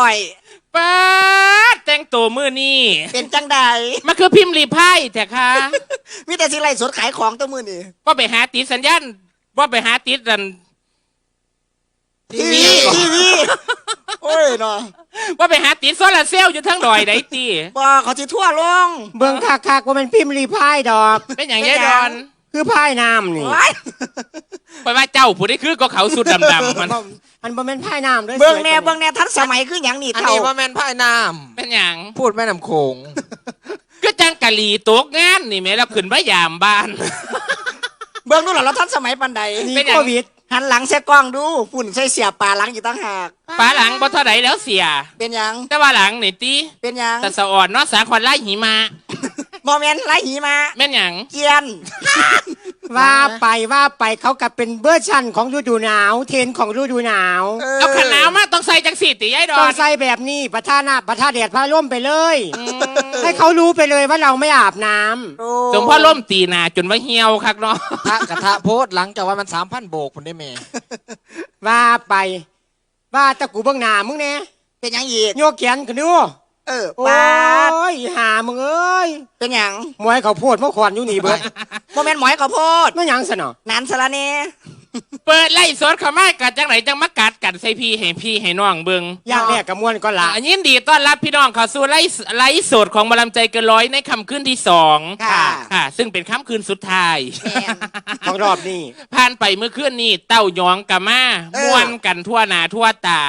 ข่อย ป้าดแต่งตัวมือนี่เป็นจังใดมันคือพิมพ์รีไพ่แต่ค่ะ มีแต่สิไล่สดขายของตัวมือนี่ว่าไปหาติดสัญญาณว่าไปหาติดดันทีวีทีวีโอ้ยเนาะว่าไปหาติดโซลาร์เซลล์อยู่ทั้งดอยไหนตีบ่เขาสิทั่วลง เบิ่งคักๆว่ามันพิมพ์รีพายดอก เป็นอย่างยายดอน คือพายน้ำนี่ว้ายไปว่าเจ้าผู้ได้คือก็เขาสุดดำๆมันอันบ่แม่นพายน้ำด้วยเบิ่งแน่สวยกว่าเบิ่งแน่ทันสมัยคือหยังนี่อันเท่านี้ว่าแม่นพ่ายน้เป็นอย่างำพูดแม่น้ำโขงก็จังกะหลีตกงานนี่แหม่แล้วขึ้นมายามบ้าน เบิ่งดูหล่ะเราทันสมัยปานใดนี่เป็นหยัง โควิดหันหลังใส่กล้องดูฝุ่นใส่เสียบปลาหลังอยู่ตั้งหากป้าหลังบ่เท่าไหแล้วเสีย เป็นหยังแต่ว่าหลังนี่ตีเป็นหยังแต่สะอ่อนเนาะสาควันไล่หิมะบ่แม่นไล่หีมาแม่นอย่างเกียน ว่าไปว่าไปเขากับเป็นเวอร์ชันของฤดูหนาว เทรนด์ของฤดูหนาวเอาขนาวมาต้องใส่จังสีติยายดอต้องนใส่แบบนี้ประท่าหน้าประท่าแดดพาร่มไปเลยอืมให้เขารู้ไปเลยว่าเราไม่อาบน้ำโอ้สมพ่อล่มตีหนาจนว่าเหี่ยวคักเนาะพระกระทะโพสต์หลังจากว่ามันสามพันโบกคุณได้เมว่าไป ว่าตะกูเบื้องหน้ามึงเนี่ยเป็นหยังอีกโยกแขนกันดู เออโอ้ปาดยหามึงเอ้ยเป็นหยังมวยเขาโพดเมื่อขวานอยู่นี่เบิดบ่แม่นหมอยข้าวโพดไม่หยังสนอนานสละเนเปิดไล่สดเขามากัดจังไหนจังมากัดกันใส่พี่ให้พี่ให้น้องเบิงอยากแรกกับมวนก็ละอะยินดีต้อนรับพี่น้องเข้าสู่ไล่ไล่สดของหมาลำใจเกินร้อยในค่ำคืนที่สองค่ะ ค่ะ ซึ่งเป็นค่ำคืนสุดท้าย แม่น ของรอบนี้ ผ่านไปเมื่อคืนนี้เต้าหยองกะมาเออ ม่วนกันทั่วหน้าทั่วตา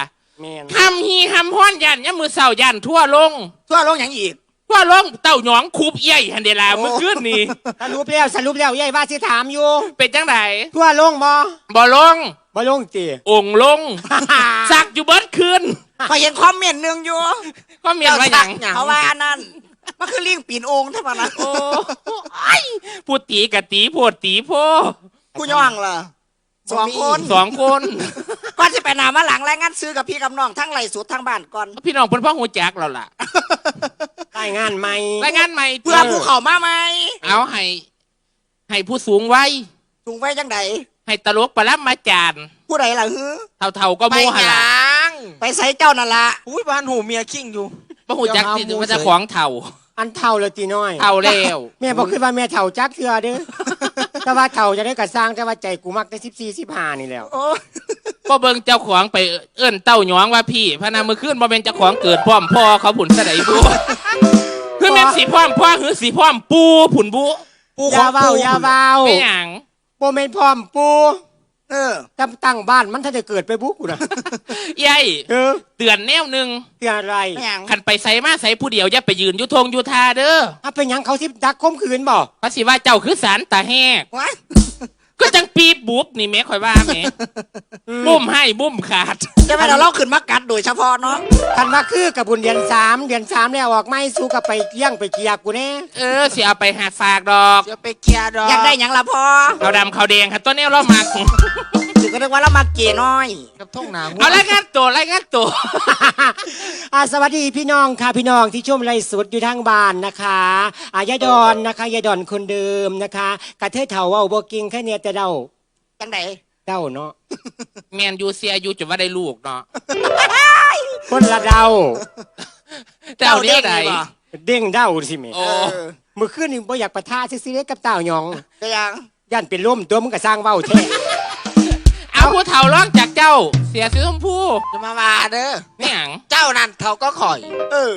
แมนคำฮีคำฮ้อนยันยามมือเศร้ายันทั่วลง ทั่วลงหยังอีก ทั่วลงเต้าหยองคูบเอี้ยยฮันเดลาเมื่อคืนนี้สรุปแล้วสรุปแล้วยายว่าสิถามอยู่ เป็นจังไดทั่วลงบ่บ่ลง บ่ลงจีองค์ลง สักอยู่เบิดคืนพอเห็นคอมเมนต์หนึงอยู่ก็มีอะไรอย่างเขาว่านั่นมันคือลิงปีนโองเท่านั้นโอ้ยพูดตีกะตีโพดตีโพกูย่องล่ะสองคนสองคนก่อนจะ ไปหนามาหลังรายงานซื้อกับพี่กับน้องทั้งไหลสุดทั้งบ้านก่อน พี่น้องเพิ่นพ่อหูจักเราล่ะรายงานใหม่รายงานใหม่เพื่อผู้เขามาไหมเอาให้ให้ผู้สูงไว้ถุงไว้จังไดให้ตลกประลับมาจานผู้ใดล่ะฮือเท่าๆก็ไปโมหันหละยังไปใส่เจ้านั่นละอุ้ยบ้านหูเมียคิงอยู่พ่อหูจักเดี๋ยวหาที่หมู่ว่าจะเสยของเท่า อันเท่าเลยตีน้อยเท่าแล้วแม่บอกคือว่าแม่เท่าจักเทือเด้อแต่ว่าเท่าจะได้กระสร้างแต่ว่าใจกูมักได้สิบสี่สิบห้านี่แหล้ว โอ้ก็เบิ่งเจ้าของไปเอิ้นเต้าหยองว่าพี่พะนามือขึ้นบ่เป็นเจ้าของเกิดพร้อมพ่อเขาผุนสะไดบุคือแม่นสีพร้อมพ่อหรือสีพร้อมปูผุนบุปูอขย่าองเบาปูอย่าเบาไม่หยังโปเมนพร้อมปูเออตั้งตั้งบ้านมันถ้าจะเกิดไปบุกกูนะยายเออเตือนแนวหนึงเตือนอะไรไม่หยังคันไปใส่มาใส่ผู้เดียวอย่าไปยืนอยุทงอยุทาเด้อถ้าเป็นหยังเขาสิดักคมคืนบ่เพราะสิว่าเจ้าคือสารตาแหกว้าย ก็จังปีบบุบนี่แม่ข่อยว่าแม่บุ้มให้บุ้มขาด จะไม่เราเล่าขึ้นมากัดโดยเฉพาะเนาะคันว่าคือกับบุญเดือนสามเดือนสามแล้วออกไม่สู้กับไปเลี้ยงไปเกียกกูแน่เออสิเอาไปหาฝากดอก จะไปเคลียร์ดอกอยากได้หยังละพอ เขาวดำเขาวแดงค่ะตัวแนวเรามัก ถึงก็นึกว่าเรามาเก๋น้อย กับท่องหนางูเอารายงานตัวรายงานตัว อ่าสวัสดีพี่น้องค่ะพี่น้องที่ชมไลฟ์สดอยู่ทางบ้านนะคะอายายดอนนะคะยายดอนคนเดิมนะคะกระเทยเถาเว่าบ่เกิงแค่เนี้ยแต่เดาจังไดเดาเนาะแมนยูเซียยูจะว่าได้ลูกเนาะคนละเดาแต่เอาเนี้ยใดบ่เด้งเดาสิแม่โอ้เออเมื่อคืนนี่บ่อยากปะทะซื่อๆกับเต่าหยองจะยังย่านเป็นล่มตัวมึงก็สร้างเว้าแท้ เอาผู้เฒ่าร้องจากเจ้า เสียสีชมพูจะมาว่าเด้อไม่หยังเจ้านั่นเขาก็ข่อย เออ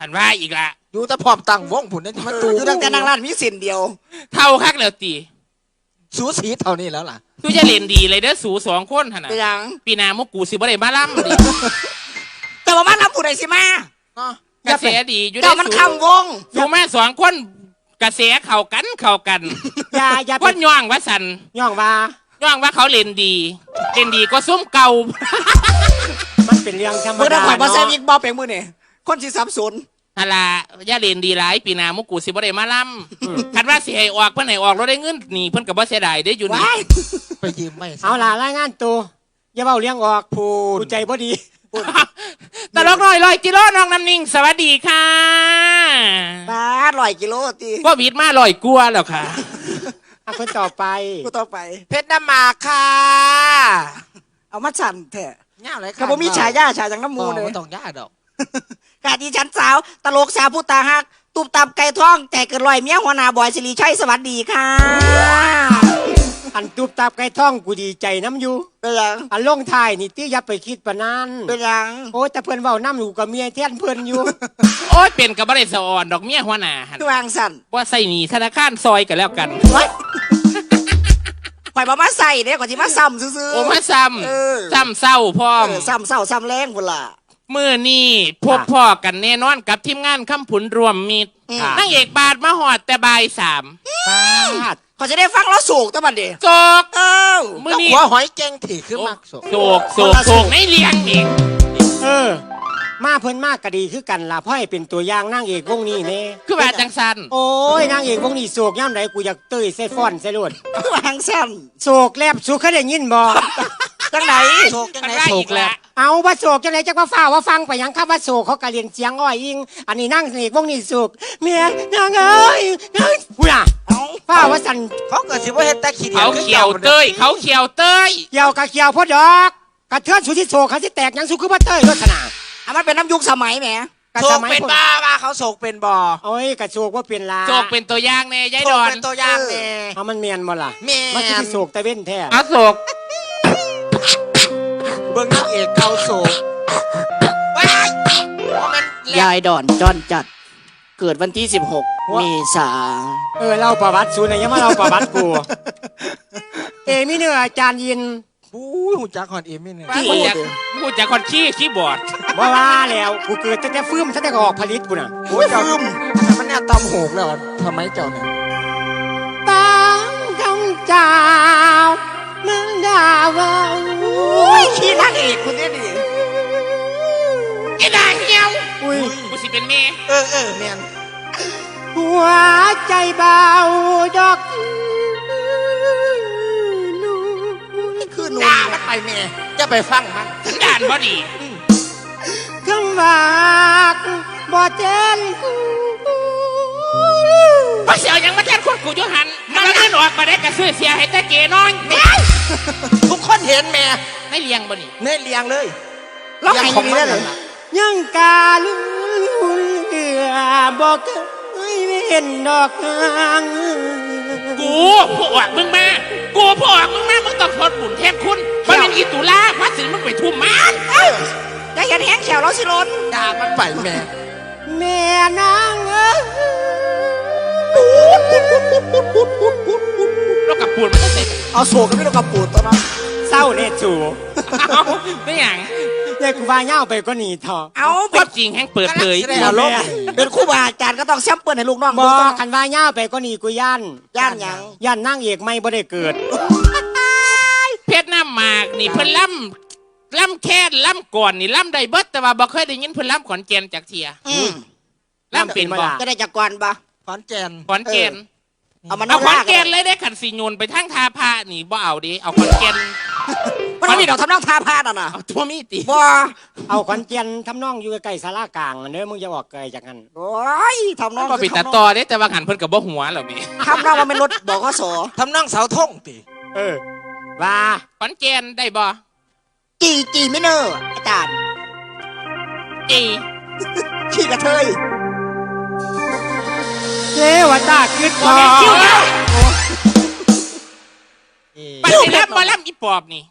หันว่าอีกละอยู่แต่พร้อมตั้งวงผุนนี่มาเอตูออยู่ตั้งแต่นางร้านมีสินเดียว เท่าคักแล้วตีสูสีเท่านี้แล้วล่ะตูจะเล่นดีเลยเด้อสูสองคนหันน่ะจะยังปีหนามุกกูสิบ่ได้มาล่ำดิแต่ว่ามันทำผู้ใดสิมาเนาะกระแสดีอยู่ได้เจ้ามันสูคำวง สูมาสองคนกระแสเข้ากันเข้ากันอย่าอย่าคเป็นนย่องว่าสันย่องว่า ย่องว่าเขาเล่นดีเล่นดีก็ซุ้มเก่ามันเป็นเรื่องธรรมเมื่อดาได้ข่อยบอแซมเนาะยิกบอเป็นมือนี่คนที่สับสนฮาลาย่าเล่นดีหลายปีหนามุกกูสิบ่ได้มาล่ำคันว่าสิให้ออกเพิ่นให้ออกเราได้เงินนี่เพิ่นก็บ่เสียดายได้อยู่นี่ว้ายไปยืมไม่เอาล่ะรายงานตัวอย่าเว้าเลี้ยงออกพูดใจบ่ดีตลกน้อยลอยกิโลน้องน้ำนิ่ง สวัสดีค่ะบาทลอยกิโลตีก็วีดมาลอยกลัวแล้วค่ะ อะคนต่อไป กูต่อไป เพชรน้ำหมากค่ะเอามาสั่นแท้ย่าอะไรก็บ่มีฉายาฉายอย่างน้ำมูมูเลยไม่ต้องย่าดอกกาดีฉันสาว ตลกสาวผู้ตาหักตุบตับไก่ท้องแต่เกิดลอยเมียหัวหน้าบอยสิริชัยสวัสดีค่ะ อันตูบตับไก่ท่องกูดีใจน้ำอยู่เป็นหยังอันลงท้ายนี่ตี้อย่าไปคิดปะนั้นเป็นหยังโอ้ยแต่เพื่อนเว้าน้ำอยู่กับเมียแท่นเพื่อนอยู่ โอ้ยเป็นกับบ่ได้สะอ่อนดอกเมียหัวหน้าหั่นคือวางสั่นว่าใส่หนีธนาคารซอยกันแล้วกัน ข่อยบ่มาใส่เด้ก่อนที่มาซ้ำซื่อๆ โอ้มาซ้เออำซ้ำเศร้าพร้อม เออซ้ำเศร้าซ้ำแรงพุ่นล่ะ มื่อนี้พบพ่อกันแน่นอนกับทีมงานคำผุนรวมมิตรอืมนางเอกบาทมาหอดแต่บ่ายสามฟาดเขาจะได้ฟังแล้วสูกตั้งบัดเดีโศก เอ้ามื่อแล้วนี้ หัวหอยแกงถี่ขึ้นมากสุโศกโศกโศกในเลี้ยงนี่เออ มาเพิ่นมากก็ดีคือกันล่ะพ่อให้เป็นตัวอย่างนางเอกวงนี้แน่คือว่าจังสันโอ้ยนางเอกวงนี้โศกย่ำใดกูอยากเตยใส่ฟ้อนใส่รวดคือวางสั่นโศกแลบสุขเคยได้ยินบ่จังไหนโศกจังมันไหนว่าโศอีกกแล้แล้ววเอาว่าโศกจังไหนจักว่าฟ้าว่าฟังไปหยังคำว่าโศกเขากะเรียนเสียงอ้อยอิง อันนี้นั่งเอกวงนี้โศกเมียนางเอ้ยนางผู้น่ะเอาฟ้าว่าสันเขาเกิดสิว่าเฮ็ดแต่ขี้เดียเขาวคือเขียวเต้ยเขาเขียวเต้ยเกี่ยวกะเกี่ยวพดดอกกระเทือนสุดที่โศกเขาสิแตกหยังสุคือบ่เตยรถนาอะมันเป็นน้ำยุคสมัยแหมกะโศสกมัยเป็นพุ่นบ้าบ้าเขาโศกเป็นบ่โอ้ยกะโศกว่าเป็นลาโศกเป็นตัวอย่างแน่ยายโศดกอนเป็นตัวอย่างแน่เอามันเมียนบ่ล่ะแม่นมันสิโศกแต่เว้นแท้เอาโศกเบิ่งนางเอกเกาโศกว้ายว่ามันแหลยายดอนจอนจัด เกิดวันที่ 16เมษาเออเล่าประวัติสูนย์น่ะอยังมาเล่าประวัติกู เอมิเนอร์อาจารย์ยิน อู้ยหูจักหอนเอ็มนี่เนี่ยว่าคนจากพูดจากคนขี้ขี้บอดว่าว่าแล้วกูเกิดตั้งแต่ฟื้มตั้งแต่ออกผลิตกูน่ะโอ้ยเจ้ามันแน่ตำโหกแล้วทำไมเจ้าเนี่ยตั้งคำเจ้ามึงดาวาโอ้ยขี้นางเอกคุณเนี่ยดิไอ้ด่าเงี้ยวอุ้ยกูสิเป็นเมย์เออเออแม่นหัวใจเบาดอก กคือหนูด่ามันไปแม่จะไปฟังมันสันดานบ่ดีคำว่าบ่เจนกูเพราะเสียวยังมาแทนคนกูอยู่หัน มันเงินออกมาได้กระซื้อเสียให้แต่เกน้อยแม่ทุกคนเห็นแม่ไม่เลี้ยงบ่นี่เน่เลียงเลยร้องเลียไห้งของดีมันได้เลนั่ยนล่ะยังกาลืเหลือบอกเคยเห็นดอกนาง กูผู้ออกมึงมา กูผู้ออกมึงมา มึงต้องทนบุญแทนคุณมันเป็นอีตุลาพัดสิมึงไปทุ่มมันยายเห็นแห้งแฉวแล้วสิล้นด่ามันไปแม่ แม่นางเอ้ยแล้วกับปูนมันก็เสร็จเอาโศกกับพี่ลูกกระปูดตัวนั้นเศร้าเนจู เอาไม่อย่าง ยายกูว่าเง่าไปก็หนีเถอะเอาคเป็วานมจริงแห่งเปิดเผยกำลังแสดงอารมณ์เป็นครู่บาอาจารย์ก็ต้องแซมเปิลให้ลูกน้องบดูอต้องคันว่าเง่าไปก็หนีกูย่านย่านหยังย่านนั่งเอกไม่บ่ได้เกิด เพชรน้ำหมากนี่เพิ่นล่ำล่ำแค่นล่ำก่อนนี่ล่ำได้เบิดแต่ว่าบ่เคยได้ยินเพิ่นล่ำขอนแก่นจากเทียอืมล่ำเป็นบ่จะได้จากกวนปะขอนแกนขอนแก่น เอามาเอาน้ำขอนลากแก่นเลยได้ขันสีนูนไปทั้งทาพานี่บ่เอาดิเอาขอนแก่นมันไม่มีดอกทำน้องทาพาดอะนะเอาตัวมีติบ่เอาขอนเจียนทำนองอยู่ใกล้ๆศาลากลางเด้อมึงจะออกไกลจากนั้นโอ้ยทำน้องก็ไปตัดต่อเด้แต่ว่าหันเพิ่นกับบ่หัวหรอกพี่ทำน้องมันเป็นรถบอกก็สอทำนั่งเสาธงติเออว่าขอนแก่นได้บ่จีจีไม่เนอร์อาจารย์จีขี้กระเทยเท วตาคิดพบ่อแม่นคิวแล้วเอ้ยปัดสิรับบ่รับอีปอบนี่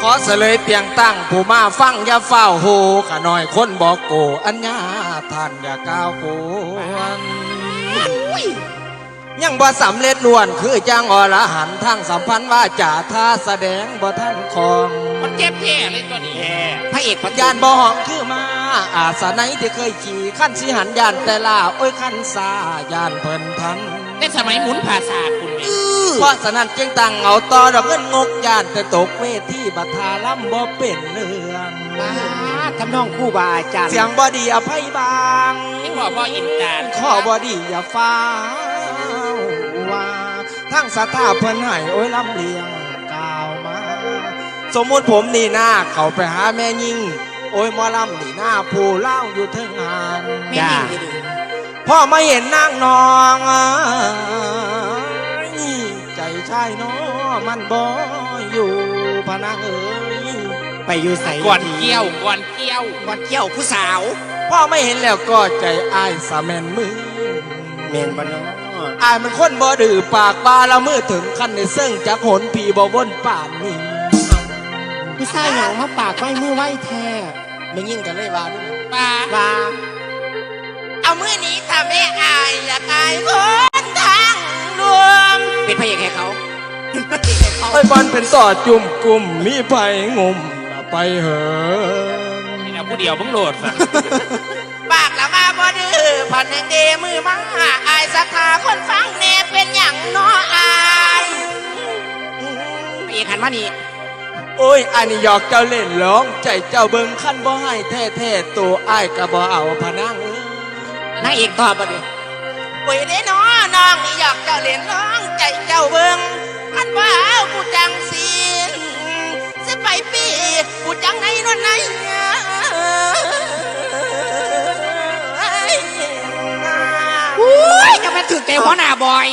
ขอเสลยเปียงตั้งผู้มาฟังอย่าเฝ้าโหขะน้อยคนบอกโก อัญญาท่านอย่าก้าวโกน ยังบ่สำเร็จล้วน คือจังอรหันต์ทั้งสัมพันธ์ว่าจ่าท่าแสดงบ่ท่านของมันเจ็บแท้เลยตัวนี้แย่พระเอกพันยานบ่หอมคือมา อาสาไหนที่เคยขี่ขั้นสิหันยานแต่ลาโอ้ยขั้นซายานเพิ่นทันในสมัยหมุนภาษาคุณแม่เพราะฉะนั้นจึงตั้งเอาต่อดอกเงินงกยานแต่ตกเวทีบัทาล่ำบ่เป็นเรื่องทำนองคู่บาอาจารย์เสียงบอดีอภัยบางนี่พ่อพ่ออินตาลข้อบอดีอย่าฟ้าวว่า ทั้งสถาเพิ่นให้โอ้ยลำเลียงกาวมา สมมติผมนี่หน้าเขาไปหาแม่ยิ่ง โอ้ยมอลำนี่หน้าผู้เล่าอยู่เทิงหานแม่ายิงพ่อไม่เห็นนางนองนี่ใจชายน้อมันบ่อยู่พนังเอ๋ยไปอยู่ใส่ก่อนเกี้ยวก่อนเกี้ยวๆบอดเกี้ยวผู้สาว พ่อไม่เห็นแล้วก็ใจอ้ายสะแมนมือ เมนบ่เนาะ อ้ายมันคนบ่ดื้อปากบาละมือถึงขั้นในเสิ่งจากหนผีบ่วนป่านนี้ผู้ชายหยังมาปากไว้มือไว้แท้ไม่ยิ่งกันเลยว่าด้วยปลาว่าเอามือนี้ทำให้อายอยากอายคนทางรวมเป็นพระเอกให้เขาเป็นพระเอกให้เขาไอ้บอลเป็นต่อจุ่มกลุ่มมีไผงมไปเหอะนี่นะผู้เดียวมึงโหลดซะ ปากละมาบ่ดื้อผ่อนแห่งเดมือมาอายสักขาคนฟังแน่เป็นอย่างน้ออายพระเอกหันมานี่โอ้ยอันนี้หยอกเจ้าเล่นร้องใจเจ้าเบิ่งขั้นบ่ให้แท้แท้ๆตัวอ้ายก็บ่เอาพะนางเอ้ยนางเอกตอบบ่ดิโอ้ยเด้น้อน้องนี่อยากเจ้าเล่นร้องใจเจ้าเบิ่งอันว่าเอาผู้จังสีสิไปปีผู้จังไหนนวลไหน อุ้ยจะมาถึงใจหัวหน้าบอย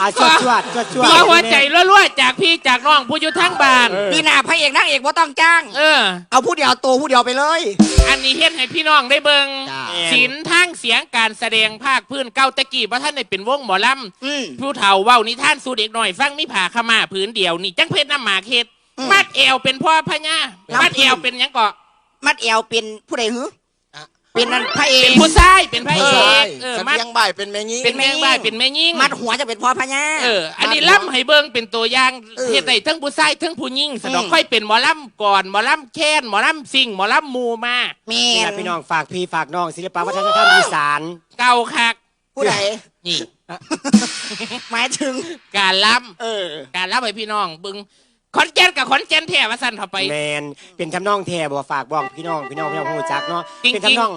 อาจวดจวดจวดจวดมีหัวใจรั่วๆจากพี่จากน้องผู้อยู่ทั้งบ้านพี่หน้าพระเอกนางเอกว่าต้องจ้าง เออ เอาผู้เดียวตัวผู้เดียวไปเลย อันนี้เฮ็ดให้พี่น้องได้เบิงจ้าศิลป์ทั้งเสียงการแสดงภาคพื้นเก้าตะกี้ว่าท่านได้เป็นวงหมอลอืมำผู้เฒ่าเว้านิท่านสู่เด็กหน่อยฟังมีผ่าขาวมาผืนเดียวนี่จังเพชรน้ำหมากเฮ็ดอืมมัดแอวเป็นพ่อพญาลำมัดแอวพื้นเป็นหยังเกาะมัดเอวเป็นผู้ใดหือ เป็นนั่นพระเอเป็กนผู้ชายเป็นพระเอกเออกันมัดเพียงบ่ายเป็นแม่งี้ เป็นแมงบ้ายเป็นแม่ยิ่งมัดหัวจะเป็นพ่อพญา เออ อันนี้ล่ำให้เบิ่งเป็นตัวอย่างเออเฮ็ดได้ทั้งผู้ชายทั้งผู้หญิงสะดอกอืม ค่อยเป็นหมอลำก่อนหมอลำแค้นหมอลำซิ่งหมอลำหมูมา แม่นี่นล่ะพี่น้องฝากพี่ฝากน้องศิลปะวัฒนธรรมอีสาน เก่าคักผู้ใดนี่ หมายถึง การล่เออำการล่ำให้พี่น้องเบิ่ง ขอนแก่นกับขอนแก่นแท้ว่าสั่นเข้าไป แมนเป็นทำนองแท้บ่ฝากบอกพี่น้องพี่น้องพี่น้องผู้จักเนาะจริงๆ เป็นทำนอง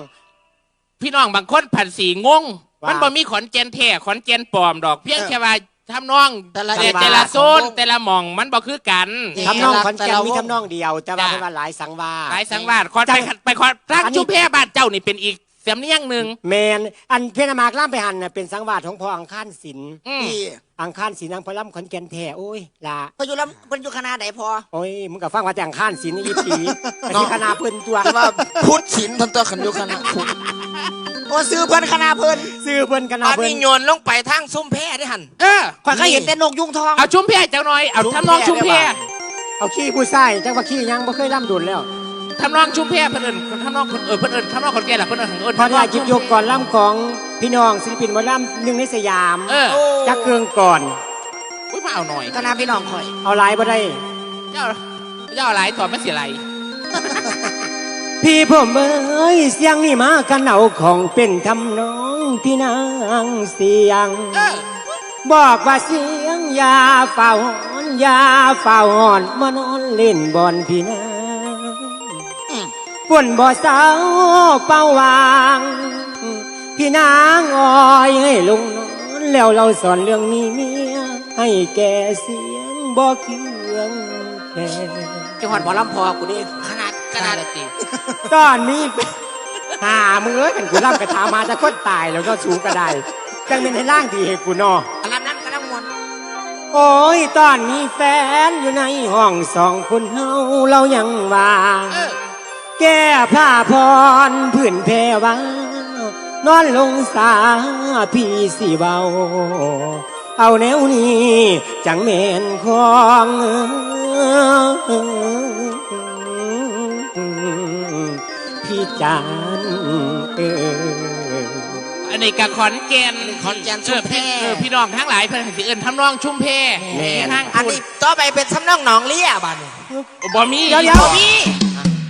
พี่น้องบางคนผันสีงง ว่ามั มันบ่มีขอนแก่นแท้ขอนแก่นปลอมดอก เพียงเออแค่ว่าทำนองแต่ละแต่จังหวะแต่ละโซนแต่ละหม่องมันบ่คือกันทำนองขอนแต่แก่นละวง มีทำนองเดียว แต่ว่าจ้ะเป็นว่าหลายสังวาสหลายสังวาสขอนจัไปงขัดไปขอนร่างอันนี้ ชุมแพบ้านเจ้านี่เป็นอีก สำเนียงหนึ่ง แมนอันเพญามากล่ามไปหันน่ะเป็นสังวาสของพ่ออังคารศิลป์อืมพี่อังคารศิลป์นางพลัมขอนแก่นแท้โอ้ยล่ะพออยู่ลำเพิ่นอยู่คณะไหนพอ โอ้ยมึงก็ฟังว่าแต่อังคารศิลป์นี่อีปีอันนี้คณะเพิ่นตัวแต่ว่าพุทธศิลป์ทันตัวขันอยุคณะพุทธโอ้ซื้อเพิ่นคณะเพิ่นซื้อเพิ่นคณะอันเพิ่นนี้โยนลงไปทางซุ้มแพได้หันเออข่อยก็เห็นแต่นกยุงทอง เอาชุมแพจังหน่อย เอาทำนองชุมแพเอาขี้ผู้ใส่จังว่าขี้ยังบ่เคยล่ำดุนแล้ว ทำนองชุมแพเพิ่นเอิ้นทำนองคนเออเพิ่นเอิ้นทำนองคนแก่ล่ะเพิ่นเอิ้นเอิ้นพอทำนได้องจิบยกก่อนล่ำของพี่น้องศิลปินหมอล่ำหนึ่งในสยามเออโอ้จักเครื่องก่อนอุ้ยมาเอาหน่อยคณะพี่น้องข่อย เอาหลายบ่ได้เจ้าเจ้าอะไรตอบไม่เสียไรพี่ผมเอ้ยเสียงนี่มากันเอาของเป็นทำนองพี่นางเสียงเออบอกว่าเสียงอยาเฝ้าหอนอยาเฝ้าหอนมานอนเล่นบอลพี่นาง ฝนบ่เศร้าเป้าวาง พี่นางอ้อยให้ลงนอนแล้วเราสอนเรื่องมีเมีย ให้แก่เสียงบ่เคืองแค่จังหวัดหมอลำพอกูดิขนาดขขนานาดดติตอนนี้หามือกันกูรับกระทามาจะคนตายแล้วก็สูงก็ได้จังเป็นให้ร่างดีให้กูเนออันนั้นนั้นกำลังมวนโอ้ยตอนนี้แฟนอยู่ในห้องสองคนเฮาเรายังว่าเออ แก้ผ้าพรผื่นแพรว่านอนลงสาพี่สิเบา เอาแนวนี้ จังเมนของพี่จานเอออันนี้กับขอนแก่นขอนแก่นเอชุอมแพพี่เออพี่น้องทั้งหลายเพิ่นสิเอิ้นทำนองชุมแพแม่นทางอันนี้ต่อไปเป็นสำนักหนองเลี้ยบ้านนี่บ่มีเดี๋ยวเดี๋ยวบ่มี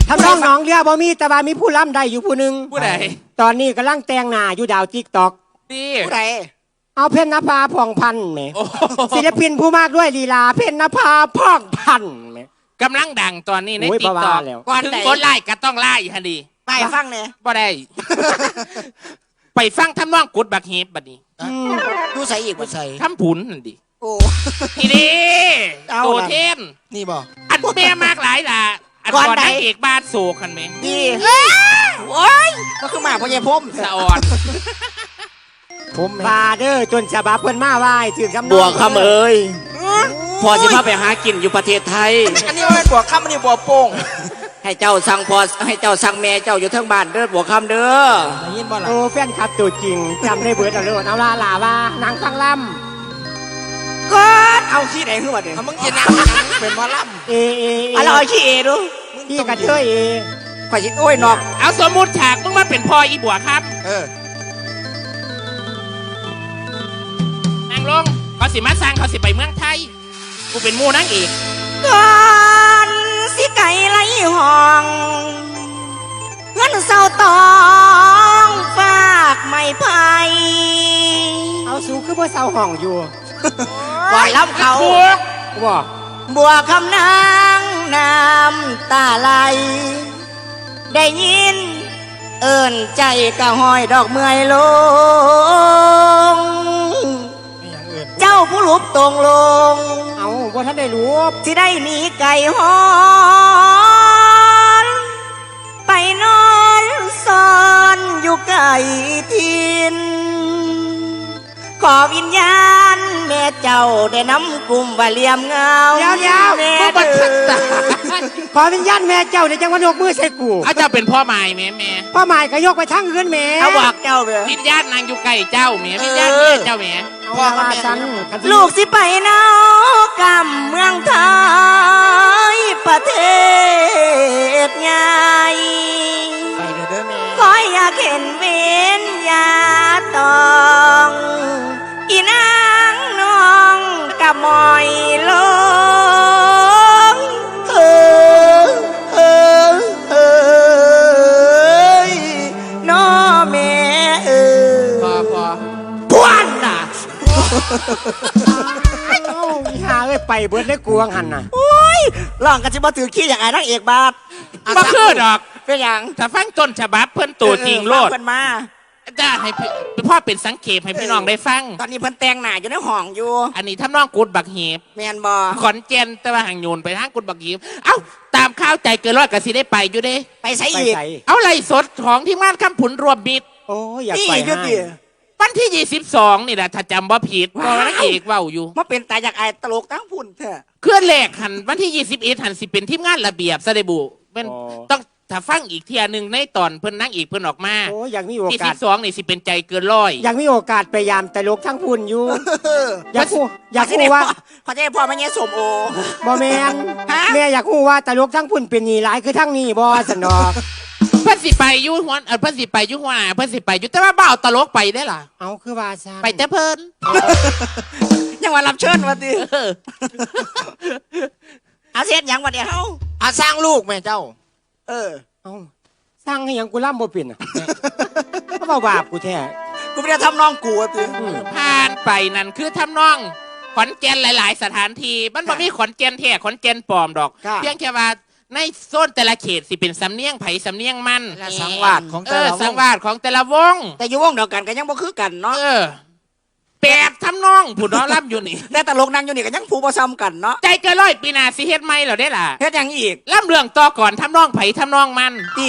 ทำน้องน้องเรียบ่มีแต่ว่ามีผู้ล้ำได้อยู่ผู้หนึ่งผู้ใดตอนนี้กำลังแต่งหน้าอยู่ดาวติ๊กตอก ดีผู้ใดเอาเพนนภาพองพันธุ์แหมโอ้โหศิลปินผู้มากด้วยลีลา เพนนภาพองพันธุ์แหม กำลังดังตอนนี้ในโอ้ยติ๊กบ่ต็อว่ากแล้ว ก่อนถึงไหน คนไล่ก็ต้องไล่ฮันดีไปฟังเนี่ยบ่ได้ ไปฟังทำนองกุดบักเฮบบัดนี้อืมดูใส่อีกบ่บ่ใส่ทำผุนนั่นดิโอ้ทีนี้เอาโตล่ะเทนนี่บ่อันแม่มากหลายล่ะ อันก่อนนางเอกบ้านโศกคันไหมดีโอ้ยก็คือหมาพ่อใหญ่พมสะอ่อนผมฟาเดอร์จนฉบับเพิ่นมาไหว้ถึงคำนองบวกคำเอ้ยโอ้พอสิพาไปหากินอยู่ประเทศไทย อันนี้ว่าเป็นบัวค่ำอันนี้บัวโป่งให้เจ้าสั่งพอให้เจ้าสั่งแม่เจ้าอยู่เทั้งบ้านเด้อบัวคำเด้อได้ยินบ่ล่ะโอ้แฟนคลับตัวจริงจำได้เบิดเอาเลยเอาลาลาว่านางฟังล ก็เอาขี้ไหนขึ้นมาเด้อถ้ามึงจะนั่งหนังเป็นหมอลำเอเอเอเอาเราเอาขี้เอดูพี่กระเทยเอข่อยสิโอ้ยนอกเอาสมมุติฉากมึงมาเป็นพ่ออีบัวครับำเออนางลงเขาสิมาสร้างเขาสิไปเมืองไทย กูเป็นหมูนางเอกก่อนสิไก่ไหลห้องเงินเศร้าตองฝากไม่ไผ่เอาสูคือบ่เศร้าห้องอยู่ ปล่อยล้ำเขาบ่บัวคำนางน้ำตาไหลได้ยิน เอินใจกะห้อยดอกเมื่อยลงไม่อย่างอื่นเจ้าผู้ลุบตรงลง เอาบ่ทันได้รู้ที่ได้หนีไก่หอนไปนอนซ่อนอยู่ไก่ทิน ขอวิญญาณ แม่เจ้าได้นำกลุ่มว่าเหลี่ยมเงาเดี๋ยวเดี๋ยวแม่มึงเด้บัดทักษะอขอวิญญาณแม่เจ้าในจังหวัดยกมือใส่กูเอาเจ้าเป็นพ่อใหม่แม่แม่พ่อหมายก็ยกไปทั้งเงินแม่เอาบอกเจ้าเด้อ วิญญาณนางอยู่ใกล้เจ้าแม่วิญญาณแม่เจ้าแม่เอาลาลาฉันคันสิลูกสิไปนอกำเมืองไทยประเทศใหญ่ไปเด้อเด้อแม่ คอยอยากเห็นเว เอ้ยไปเบิดได้กวงหันน่ะ โอ้ยร้องกันจะมาถือขี้อย่างไอ้นางเอกบาทบ่คือดอกเป็นอย่างถ้าฟังต้นฉบับเพิ่นตัวจริงโลดเพิ่นมาจ้าให้พี่พ่อเป็นสังเกตให้พี่น้องได้ฟัง ตอนนี้เพิ่นแต่งหน้าอยู่ในห้องอยู่ อันนี้ทำนองกุดบักเหีบแมนบอขอนแก่นแต่ว่าห่างโยนไปทางกุดบักเหีบเอ้าตามข้าวใจเกินร้อยก็สิได้ไปอยู่เด้ ไปใส่ไปอีกใส่เอาไรสดของที่ม่านคำผุนรวมมิตรโอ้ยอยากนี่ไปอีกให้ก็ดิ วันที่ 22 นี่แหละถ้าจำว่าผิดก็นักเอกเว้าอยู่ มาเป็นตายจากไอ้ตลกทั้งพุ่นเถอะเคลื่อนแรกหันวันที่ 21หันสิเป็นทีมงานระเบียบซะได้บุเป็นอ๋อ ต้องถ้าฟังอีกเทียหนึ่งในตอนเพิ่นนั่งอีกเพิ่นออกมาโอ้ยอยากมีโอที่กาส 12นี่สิเป็นใจเกินร้อยอยากมีโอกาสไปยามแต่ลกทั้งพุ่นอยู่ อยากว่าสิพูอยากพูว่าเขาจะให้พ่อมาเงี้ยสมโอ บ่แมนฮะ แม่อยากพูว่าแต่ลกทั้งพุ่นเป็นหนีหลายคือทั้งนี้บ่สนอก เพิ่นสิไปอยู่หัวเออเพิ่นสิไปอยู่หัวหน้าเพิ่นสิไปอยู่แต่ว่าบ่เอาตลกไปได้ล่ะ เอาคือว่าซะไปแต่เพิ่นยังว่ารับเชิญมาดิเอออาเซียนยังวันเดียวเฮาอาสร้างลูกแม่เจ้า เออ เอาสร้างให้หยังกูล่ำบ่เป็นอะ ก็บ่บาปกูแท้กูไม่ได้ทำน้องกูอะติผ่านไปนั่นคือทำนองขอนแก่นหลาย ๆ สถานที่มันบ่มีขอนแก่นแท้ขอนแก่นปลอมดอกค่ะเพียงแค่ว่า ในโซนแต่ละเขตสิเป็นสำเนียงไผสำเนียงมันและสังวาสของเอแต่อละวสังงวาสของแต่ละวง แต่อยู่วงเดียวกันก็ยังบ่คือกันเนาะเออแปดทำนองผู้น้องรับอยู่นี่ แต่ตลกนั่งอยู่นี่ก็ยังผูบ่ซ้ำกันเนาะใจเกินร้อยปีหนาสิเฮ็ดไม่เหรอได้ล่ะเฮ็ดหยังอีกล่ำเรื่องต่อก่อนทำนองไผทำนองมันติ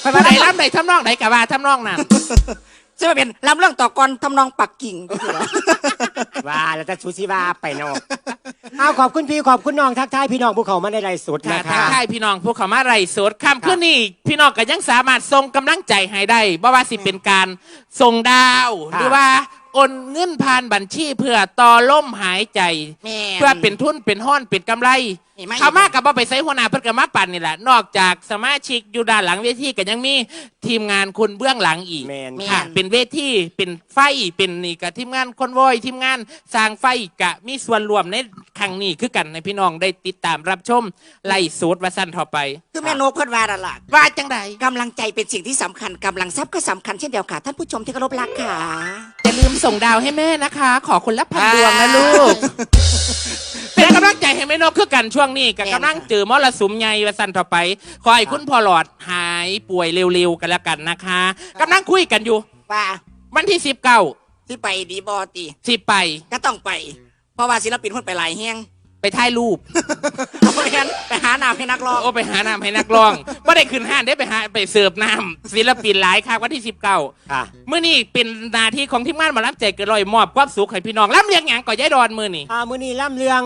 ไปผู้มาใดได้ล่ำใดทำนองใดกะว่าทำนองนั้น จะมาเป็นลำเรื่องต่อกรทำนองปักกิ่งก็คือว่าว่าแล้วแต่ชูสิว่าไปนอกเอาขอบคุณพี่ขอบคุณน้องทักทายพี่น้องภูเขามาได้ไรสุดค่ะนะทักคะทายพี่น้องพวกเขามาไรสดคำขึ้นนี่พี่น้องก็ยังสามารถส่งกำลังใจให้ได้บ่ว่าสิเป็นการส่งดาวหรือว่าโอนเงินผ่านบัญชีเพื่อต่อล่มหายใจ แม่เพื่อเป็นทุนเป็นห้อนเป็นกำไร นี่ไม่เขามากกับบ่ไปใส่หัวหน้าเพิ่นก็มาปั่นนี่แหละ นอกจากสมาชิกอยู่ด้านหลังเวทีก็ยังมีทีมงานคนเบื้องหลังอีกแมนค่ะ เป็นเวทีเป็นไฟเป็นนี่กับทีมงานคนวอยทีมงานสร้างไฟกะมีส่วนรวมในครั้งนี้คือกันในพี่น้องได้ติดตามรับชมไล่สูตรวาสันต่อไปคือแม่นกเพิ่นว่านั่นล่ะว่าจังใดกำลังใจเป็นสิ่งที่สำคัญกำลังทรัพย์ก็สำคัญเช่นเดียวกันท่านผู้ชมที่เคารพรักค่ะอย่าลืมส่งดาวให้แม่นะคะ ขอคนละพันดวงนะลูกเป็นกำลังใจให้แม่นกคือกันช่วงนี้กับแม่นกำลังเจอมรสุมใหญ่วาสันต่อไป ขอให้คุณพ่อหลอดหายป่วยเร็วๆกันแล้วกันนะคะกำลังคุยกันอยู่ ว่าวันที่สิบเก้าที่ไปดีบอตีสิไป ก็ต้องไป เพราะว่าศิลปินเพิ่นไปหลายแฮงไปถ่ายรูปเอาไปกันไปหาหนามให้นักร้องโอ้ไปหาน้ำให้นักร้องไม่ได้ขึ้นห้านได้ไปหาไปเสิร์ฟน้ำศิลปินหลายค่ะวันที่สิบเก้าค่ะเมื่อนี้เป็นหนาที่ของทีมงานมารับใจเกินร้อยมอบความสุขให้พี่น้องรับเรียงหยังก่อยายดอนมือนี่อ่ามื้อนี้ล่ำเรื่อง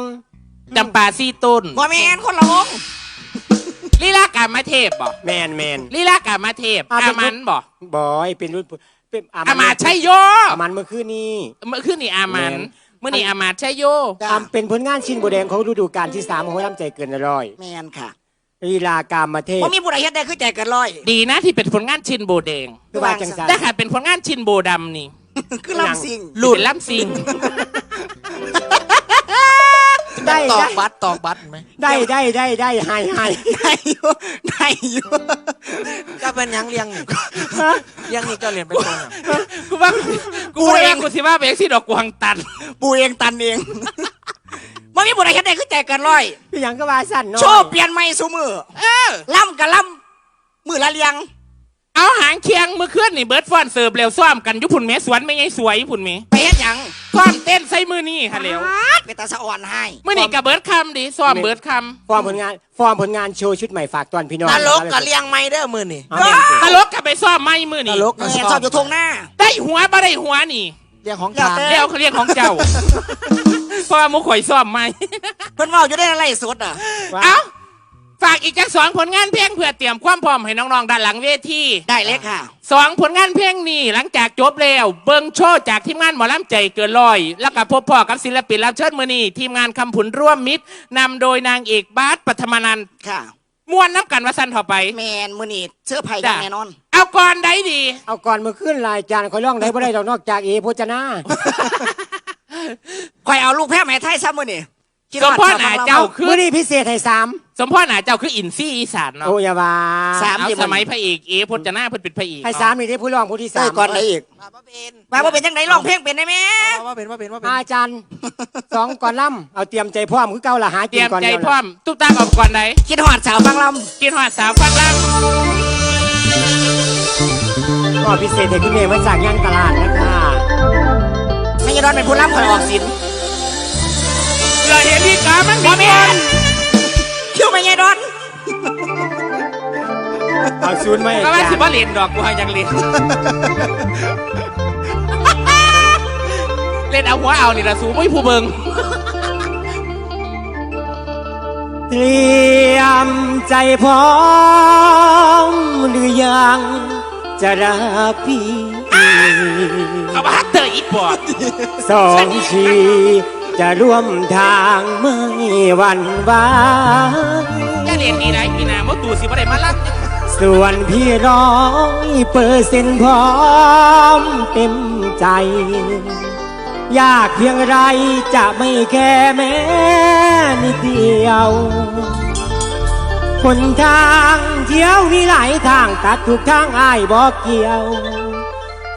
จำปาซีต้นบ่แม่นคนละวงลีลากามาเทพบ่แมนแมนลีลากามาเทพอ่าเป็อานมันบ่บอยเป็นรุ่นเป็นอามาชัยโยอามันเมื่อคืนนี้เมื่อคืนนี่อามันแม่นเมื่อนี่อามาชัยโยทำเป็นผลงานชิ้นโบแดงของฤดูกาลที่สามของห้วยลำใจเกินร้อยแม่นค่ะลีลากามเทพบ่มีผู้ใดเฮ็ดได้คือใจเกินร้อย ดีนะที่เป็นผลงานชินโบแดงคือว่าจังสันถ้าขาดเป็นผลงานชินโบดำนี่คือลำซิงหลุดล้ำซิง ได้ตอกได้ บัตรตอกบัตรไหมได้ได้ได้ได้ให้ให้ได้อยู่ได้อยู่ก็เป็นหยังเลี้ยงนี่เลี้ยงนี่เจ้าเรียนไปตรงอะกูว่ากูว่าเองกูสิว่าไปเองสิดอกกวางตันปูเองตันเองบ่มีผู้ใดเฮ็ดได้คือใจเกินร้อย พี่หยังก็ว่าสั้นเนาะโชว์เปลี่ยนใหม่ซุมือเออล่ำกับล่ำมือละเลียง เอาหางเคียงมือเคลื่อนนี่เบิร์ดฟอนเสิร์ฟเร็วซ้อมกันอยุพุ่นเมสวนไม่ไงสวยอยุพุ่นเมไปเฮ็ดหยังซ้อมเต้นใส่มือนี่ฮะเร็วเป็นตาสะอ่อนให้มือนี่กับเบิร์ดคำดิซ้อมเบิร์ดคฟอร์มผลงานฟอร์มผลงานโชว์ชุดใหม่ฝากตอนพี่น้องตลกกับเลี้ยงไม่เด้อมือนี่เอาแม่นสิำตลกกับไปซ้อมไม่มือตนี่ลกแม่นชอบอยู่ทงหน้า ได้หัวบ่ได้หัวนี่เลี้ยงของอย่าทางเต้เร็วเขาเรียกของเจ้าเพราะว่ามุข่อยซ้อมไม่เพิ่นเว้าอยู่ได้อะไรสดอะว่าเอ้า ฝากอีกจักสองผลงานเพลงเพื่อเตรียมความพร้อมให้น้องๆด้านหลังเวทีได้เลยค่ะ สองผลงานเพลงนี้หลังจากจบแล้ว เบิงโชว์จากทีมงานหมอลำใจเกินร้อย แล้วก็พบพ่อกับศิลปินรับเชิญมือนี้ทีมงานคำผุนร่วมมิตรนำโดยนางเอกบาสปัทมนันท์ค่ะม้วนน้ำกันวาสันต่อไป แมนมือนี่เสื้อไผ่จ้ะแน่นอน เอาก่อนได้ดี เอาก่อนเมื่อคืนรายจานคอยร้องได้บ่ได้ดอกนอกจากเอโพจนาคอยเอาลูกแพ้แม่ไทยซ้ำมือนี่ คิดสมว่าพ่อหนาเจ้าคืมื้ออนี้พิเศษให้สามสมพ่อหนาเจ้าคืออินซี่อีสานเนาะโอ้อยาว่าสามเอาที่สมันมัยพระเอกเอพจนาเพิ่นเป็นพระเอกให้สามนี่ได้ผู้ร้องผู้ที่สาเอ้ยมก่อนไหนอีกมาบ่เป็นมาว่าเป็นจังไดร้องเพลงเป็นได้ไหมว่าเป็นว่าเป็นว่าเป็นอาจารย์สองก่อนล่ำเอาเตรียมใจพร้อมคือเก่าละหาเตกิรีนยมก่อนใจเดียวพร้อละมตุ๊กตาออกก่อนไหนคิดหอดสาวฟังลกินหอดสาวฟังล่างก็พิเศษให้คุณเมย์มาจากย่างตลาดนะคะำไม่ยดอนเป็นผู้รับคอยออกสิน เราเห็นที่กามันบ่มีแมนคิวไม่ยดอนเอาซูนย์มาให้ก็ว่าอาสิจารย์บ่เล่นดอกกูให้ยังเล่นเล่นเอาหัวเอานี่ละสูไม่ผู้เบิงเตรียมใจพร้อมหรือยังจะรับพี่ เอามาฮัตเตอร์อีกบอดสองชี จะร่วมทางไม่หวันไหวาอย่าเล่นดีไรพี่นามดตูสิบ่ได้มาลักส่วนพี่ร้อยเปอร์เซ็นต์พร้อมเต็มใจ ยากเพียงไรจะไม่แค่แม้นิดเดียวคนทางเที่ยวมีหลายทางตัดทุกทางอ้ายบอกเกี่ยว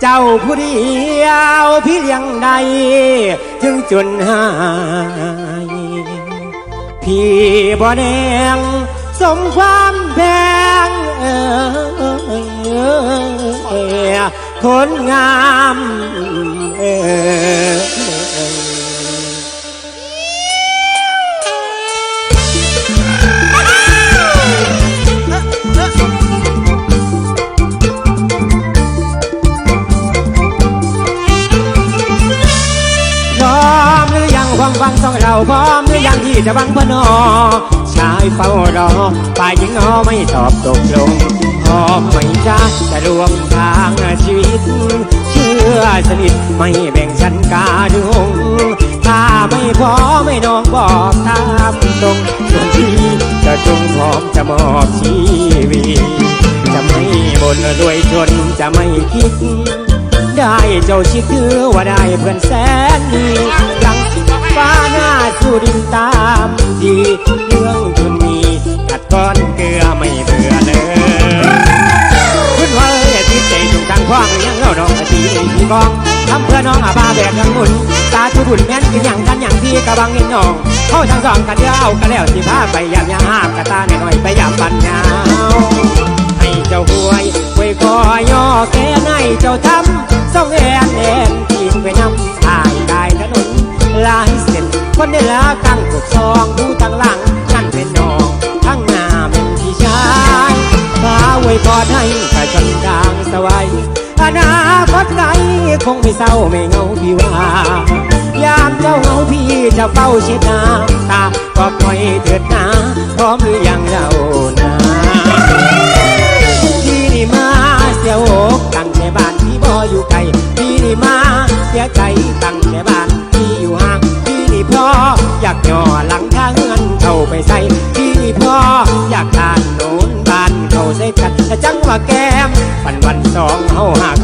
เจ้าผู้เดียวพี่เลี้ยงใด ถึงจนหาย พี่บ่แดงสมความแพงเออคนงามเออ วังสองเราพร้อมหรือยังที่จะบังพนอชายเฝ้ารอฝ่ายหญิงอไม่ตอบตกลงพร้อมไหม่จ้าจะรวมทางชีวิต เชื่อสนิทไม่แบ่งชั้นกาดงถ้าไม่พอไม่น้องบอกตามตรงส่วนพี่จะจงพร้อมจะมอบชีวิตจะไม่บ่นรวยจนจะไม่คิดได้เจ้าชิดถือว่าได้เพื่อนแสนดี สู่ดินตามดีเรื่องทุนมีกัดก้อนเกลือไม่เบื่อเลยคุณว่าเอ้ยติดใจจุงทางคว้างยังเงาดอกตีที่กองทำเพื่อน้องอาบาแบกทั้งหมุนตาทุบุญแม่นกินอย่างกันอย่างที่กระบังเงินน้องเข้าทั้งสองกันเดียวกันแล้วสิพาไปยามยามกระตาหน่อยไปยามปัญญาให้เจ้าหวยหวยคอย่อแค่ในเจ้าทำส่องแอนแอนทีไปนำ หลายเส้นคนได้ละกังกดซองดูทางหลังนั่นเป็นน้องทั้งหน้าเป็นพี่ชายพาหวยพอให้กระจนดังสวัยอนาคตไกลคงไม่เศร้าไม่เหงาพี่ว่ายามเจ้าเหงาพี่จะเฝ้าเช็ดน้ำตาก็คอยเถิดนาพร้อมหรือยังเรานะพี่นี่มาเสียอกตั้งแต่บ้านพี่บ่อยู่ไกลพี่นี่มาเสียใจตั้งแต่บ้าน ห่างพี่นี่พ่ออยากย่อหลังทางเงินเข้าไปใส่พี่นี่พ่ออยากทานโน้นบานเข้าใส่กันแต่จังว่าแก้มวันวันสองเฮาหัก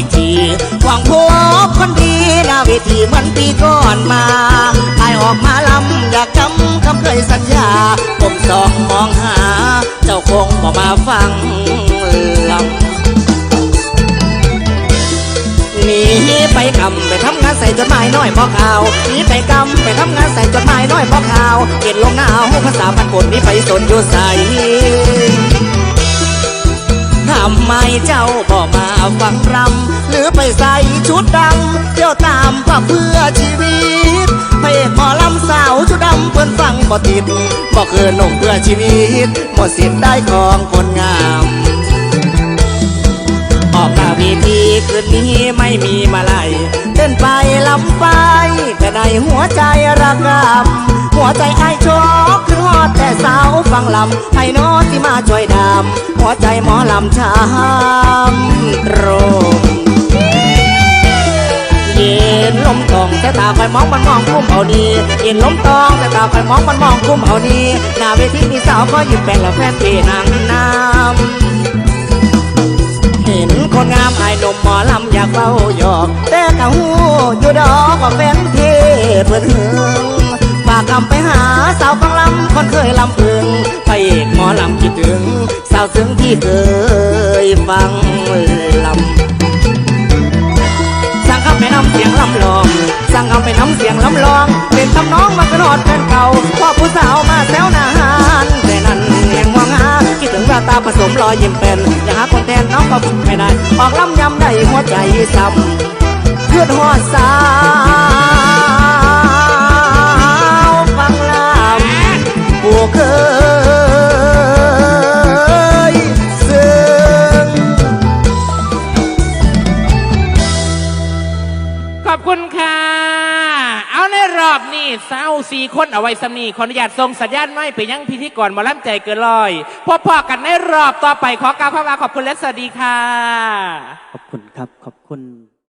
อีกที หวังพบคนดีหน้าเวทีเหมือนปีก่อนมาไอออกมาลำอยากจำคำเคยสัญญา ผมสองมองหา เจ้าคงบอกมาฟังลำหนีไปกำไปทำงานใส่จดหมายน้อยพอข่าวหนีไปกำไปทำงานใส่จดหมายน้อยพอข่าวเห็นลงหนาวภาษาพันคนนี้ไปสนอยู่ใสำไมเจ้าบอกมาฟังรำหรือไปใส่ชุดดำเที่ยวตามพ่อเพื่อชีวิตพระเอกหมอลำสาวชุดดำเพิ่นฟังบ่ติดบอกคือหนุ่มเพื่อชีวิตหมดสิทธิ์ได้ของคนงามออกมาเวทีคืนนี้ไม่มีมาลัยเต้นไปลำไปแต่ในหัวใจระกำ หัวใจไอ้ชอกคือฮอดแต่สาวฟังลำให้น้อที่มาช่วยดำหัวใจหมอลำช้ำตรงเย็นลมตองแต่ตาคอยมองมันมองคุ้มเอาดีเย็นลมตองแต่ตาคอยมองมันมองคุ้มเอาดีหน้าเวทีมีสาวก็ยิ้มเป็นและแฟนพี่นางน้ำเห็นคนงามไอ้หนุ่มหมอลำอยากเฝ้าหยอก แต่กะหูอยู่ดอกว่าแฟนเทเพื่อนหึงากคำไปหาสาวฟังลำคนเคยลำพึงพระเอกหมอลำคิดถึง สาวซึ้งที่เคยฟังลำสั่งคำไปนำเสียงลำลอง สั่งคำไปนำเสียงลำลอง เป็นทำน้องมากระโดดเป็นเก่าพ่อผู้สาวมาแซวหนาหานแต่นั้นแห่งมองหาคิดถึงแววตาผสมรอยยิ้มเป็นอยากหาคนแทนน้องก็ไม่ได้ออกลำยำได้หัวใจซ้ำเพื่อนหัวสาว เคยซึ้งขอบคุณค่ะ เอาในรอบนี้เศร้าสี่คนเอาไว้สำนีขออนุญาตส่งสัญญาณไม่ไปยังพิธีกรหมาล่ำใจเกินลอยพบพอกันในรอบต่อไปขอกล่าวคำว่าขอบคุณและสวัสดีค่ะ ขอบคุณครับ ขอบคุณ